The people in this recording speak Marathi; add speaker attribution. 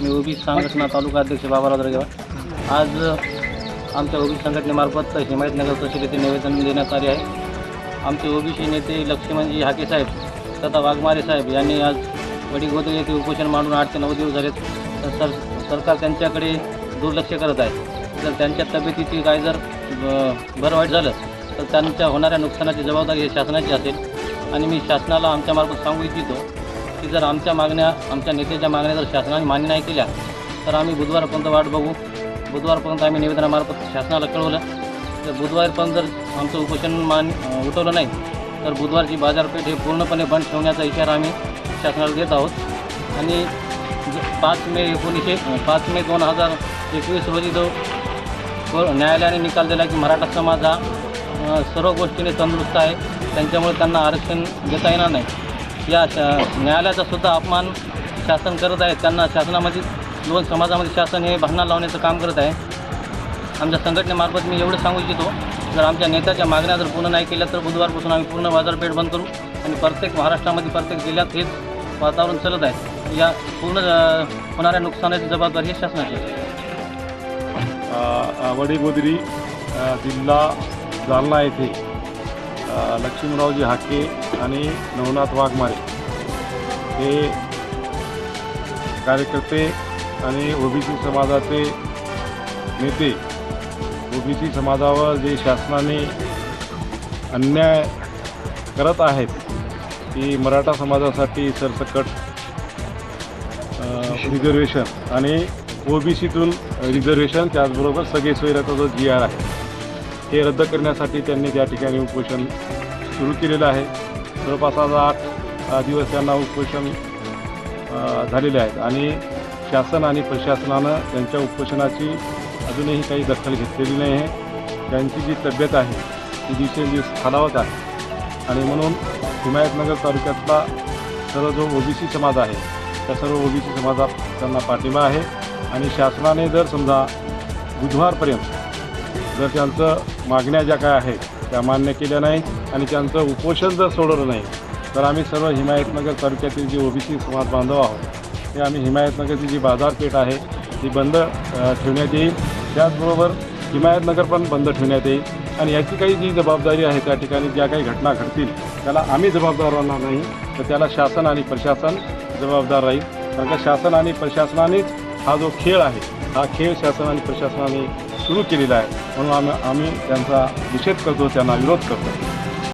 Speaker 1: जो ओबीसी ओबीसी
Speaker 2: संघटना तालुका अध्यक्ष बाबाराव दर्गेवार. आज आमच्या ओबीसी संघटनेमार्फत हिमायतनगर तहसील निवेदन देण्यात आले आहे. आमचे ओबीसी नेते लक्ष्मणजी हाके साहेब, तथा वाघमारे साहेब यांनी आज वडीगोदरी येथे उपोषण मांडून आठ ते नऊ दिवस सर सरकार त्यांच्याकडे दुर्लक्ष करत आहे. जर त्यांच्या तब्येतीची काय जर ब- बरं वाईट झालं तर त्यांच्या होणाऱ्या नुकसानाची जबाबदारी ही शासनाची असेल. आणि मी शासनाला आमच्यामार्फत सांगू इच्छितो की जर आमच्या मागण्या आमच्या नेत्याच्या मागण्या जर शासनाने मान्य नाही केल्या तर आम्ही बुधवारपर्यंत वाट बघू. बुधवारपर्यंत आम्ही निवेदनामार्फत शासनाला कळवलं. तर बुधवारपर्यंत जर आमचं उपोषण मान उठवलं नाही तर बुधवारची बाजारपेठ हे पूर्णपणे बंद ठेवण्याचा इशारा आम्ही शासनाला देत आहोत. आणि पाच मे एकोणीसशे पाच मे दोन हजार एकवीस रोजी जो न्यायालयाने निकाल दिला की मराठा समाज हा सर्व गोष्टीने तंदुरुस्त आहे. त्यांच्यामुळे त्यांना आरक्षण देता येणार नाही. या शा न्यायालयाचा सुद्धा अपमान शासन करत आहे. त्यांना शासनामध्ये दोन समाजामध्ये शासन हे भांडण लावण्याचं काम करत आहे. आमच्या संघटनेमार्फत मी एवढं सांगू इच्छितो जर आमच्या नेत्याच्या मागण्या जर पूर्ण नाही केल्या तर बुधवारपासून आम्ही पूर्ण बाजारपेठ बंद करू. आणि प्रत्येक महाराष्ट्रामध्ये प्रत्येक जिल्ह्यात हेच वातावरण चालत आहे. या पूर्ण होणाऱ्या नुकसानाची जबाबदारी ही शासनाची
Speaker 1: वडीगोदरी जिल्हा जालना येथे लक्ष्मीरावजी हाके आणि नवनाथ वाघमारे हे कार्यकर्ते आणि ओबीसी समाजाचे नेते. ओबीसी समाजावर जे शासनाने अन्याय करत आहेत की मराठा समाजासाठी सरसकट रिझर्वेशन आणि ओबीसीतून रिझर्वेशन त्याचबरोबर सगळे सोयराचा जो जी आर आहे हे रद्द करण्यासाठी त्यांनी त्या ठिकाणी उपोषण सुरू केलेलं आहे. जवळपास आज आठ दिवस त्यांना उपोषण झालेले आहेत आणि शासन आणि प्रशासनानं त्यांच्या उपोषणाची अजूनही काही दखल घेतलेली नाही आहे. त्यांची जी तब्येत आहे ती दिवसेंदिवस खालावत आहे. आणि म्हणून हिमायतनगर तालुक्यातला सर्व जो ओबीसी समाज आहे त्या सर्व ओबीसी समाजात त्यांना पाठिंबा आहे. आणि शासनाने जर समजा बुधवारपर्यंत जर त्यांचं मागण्या ज्या काय आहेत त्या मान्य केल्या नाही आणि त्यांचं उपोषण जर सोडवलं नाही तर आम्ही सर्व हिमायतनगर तालुक्यातील जे ओबीसी समाज बांधव आहोत ते आम्ही हिमायतनगरची जी बाजारपेठ आहे ती बंद अ, ठेवण्यात येईल. त्याचबरोबर हिमायतनगर पण बंद ठेवण्यात येईल. आणि याची काही जी जबाबदारी आहे त्या ठिकाणी ज्या काही घटना घडतील त्याला आम्ही जबाबदार राहणार नाही. तर त्याला शासन आणि प्रशासन जबाबदार राहील. कारण का शासन आणि प्रशासनानेच हा जो खेळ आहे हा खेळ शासन आणि प्रशासनाने सुरू केलेला आहे. म्हणून आम्ही आम्ही त्यांचा निषेध करतो त्यांना विरोध करतो.